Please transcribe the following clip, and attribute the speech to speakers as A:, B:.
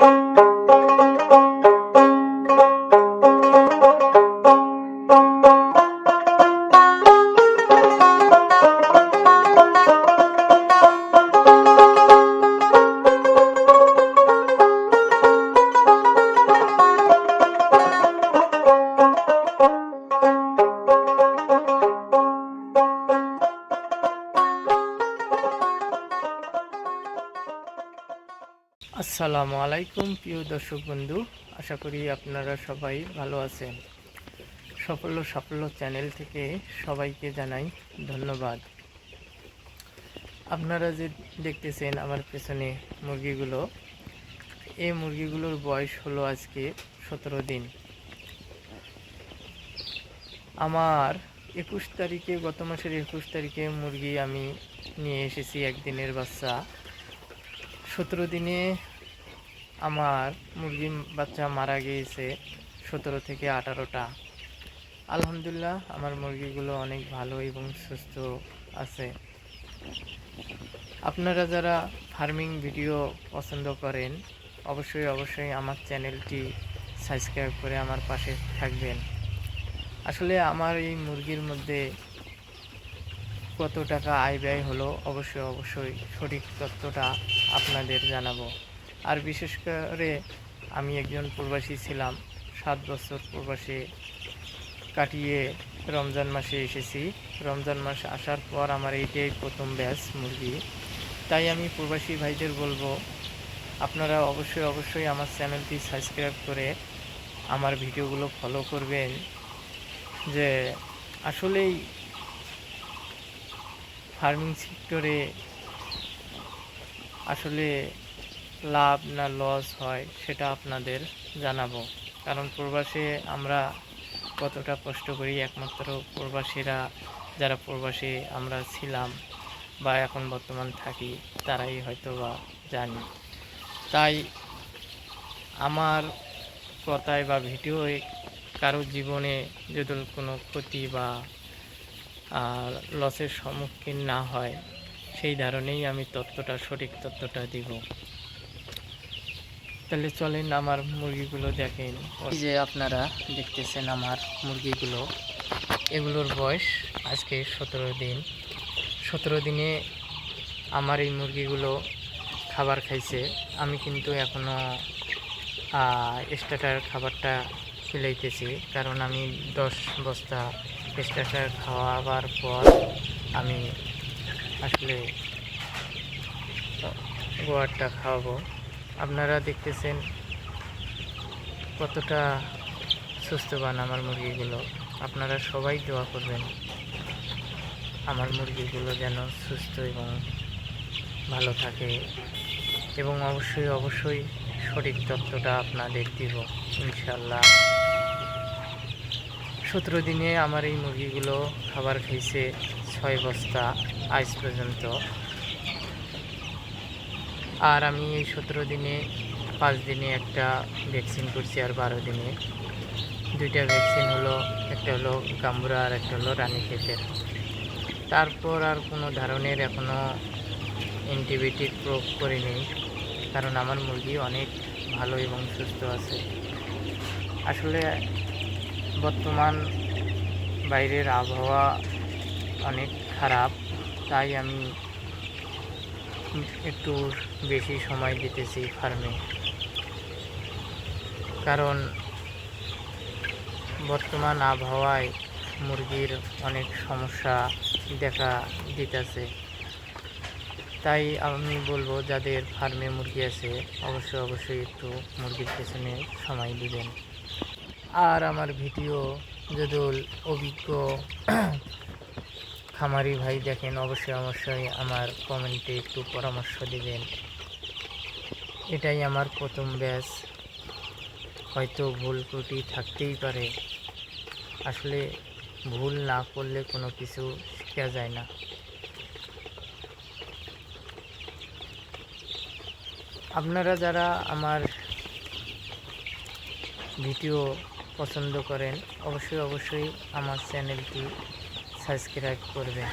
A: Thank you. আসসালামু আলাইকুম, প্রিয় দর্শক বন্ধু। আশা করি আপনারা সবাই ভালো আছেন। সাফল্য সাফল্য চ্যানেল থেকে সবাইকে জানাই ধন্যবাদ। আপনারা যে দেখতেছেন আমার পেছনে মুরগিগুলো, এই মুরগিগুলোর বয়স হলো আজকে সতেরো দিন। আমার একুশ তারিখে, গত মাসের একুশ তারিখে মুরগি আমি নিয়ে এসেছি একদিনের বাচ্চা। সতেরো দিনে আমার মুরগি বাচ্চা মারা গিয়েছে সতেরো থেকে আঠারোটা। আলহামদুলিল্লাহ, আমার মুরগিগুলো অনেক ভালো এবং সুস্থ আছে। আপনারা যারা ফার্মিং ভিডিও পছন্দ করেন, অবশ্যই অবশ্যই আমার চ্যানেলটি সাবস্ক্রাইব করে আমার পাশে থাকবেন। আসলে আমার এই মুরগির মধ্যে কত টাকা আয় ব্যয় হলো, অবশ্যই অবশ্যই সঠিক তথ্যটা আপনাদের জানাব। আর বিশেষ করে আমি একজন প্রবাসী ছিলাম, সাত বছর প্রবাসে কাটিয়ে রমজান মাসে এসেছি। রমজান মাস আসার পর আমার এইটাই প্রথম ব্যাচ মুরগি। তাই আমি প্রবাসী ভাইদের বলব, আপনারা অবশ্যই অবশ্যই আমার চ্যানেলটি সাবস্ক্রাইব করে আমার ভিডিওগুলো ফলো করবেন। যে আসলেই ফার্মিং সেক্টরে আসলে লাভ না লস হয় সেটা আপনাদের জানাব। কারণ প্রবাসে আমরা কতটা কষ্ট করি, একমাত্র প্রবাসীরা, যারা প্রবাসী আমরা ছিলাম বা এখন বর্তমান থাকি, তারাই হয়তো বা জানি। তাই আমার কথায় বা ভিডিওয় কারও জীবনে যদি কোনো ক্ষতি বা লসের সম্মুখীন না হয় সেই ধারণেই আমি তথ্যটা সঠিক তথ্যটা দিব। তাহলে চলেন আমার মুরগিগুলো দেখেন। যে আপনারা দেখতেছেন আমার মুরগিগুলো। এগুলোর বয়স আজকে সতেরো দিন। সতেরো দিনে আমার এই মুরগিগুলো খাবার খাইছে। আমি কিন্তু এখনও স্টার্টার খাবারটা খিলাইতেছি। কারণ আমি দশ বস্তা স্টার্টার খাওয়াবার পর আমি আসলে গোয়ারটা খাওয়াবো। আপনারা দেখতেছেন কতটা সুস্থবান আমার মুরগিগুলো। আপনারা সবাই দোয়া করবেন আমার মুরগিগুলো যেন সুস্থ এবং ভালো থাকে এবং অবশ্যই অবশ্যই সঠিক তত্ত্বটা আপনাদের দিব ইনশাল্লাহ সতেরো দিনে আমার এই মুরগিগুলো খাবার খেয়েছে ছয় বস্তা। আজ পর্যন্ত। আর আমি এই সতেরো দিনে, পাঁচ দিনে একটা ভ্যাকসিন করছি আর বারো দিনে। দুইটা ভ্যাকসিন হলো, একটা হলো গাম্বুরা আর একটা হলো রানীক্ষেতের তারপর আর কোনো ধরনের এখনও অ্যান্টিবায়োটিক প্রয়োগ করিনি কারণ আমার মুরগি অনেক ভালো এবং সুস্থ আছে। আসলে বর্তমান বাইরের আবহাওয়া অনেক খারাপ। তাই আমি একটু বেশি সময় দিতেছি ফার্মে কারণ বর্তমান আবহাওয়ায় মুরগির অনেক সমস্যা দেখা দিতেছে। তাই আমি বলব, যাদের ফার্মে মুরগি আছে, অবশ্যই অবশ্যই একটু মুরগির পেছনে সময় দিবেন। আর আমার ভিডিও যদি অভিজ্ঞ খামারি ভাই দেখেন, অবশ্যই অবশ্যই আমার কমেন্টে একটু পরামর্শ দিবেন। এটাই আমার প্রথম ব্যাচ হয়তো ভুল ত্রুটি থাকতেই পারে। আসলে ভুল না করলে কোনো কিছু শেখা যায় না। আপনারা যারা আমার ভিডিও পছন্দ করেন, অবশ্যই অবশ্যই আমার চ্যানেলটি সাবস্ক্রাইব করবেন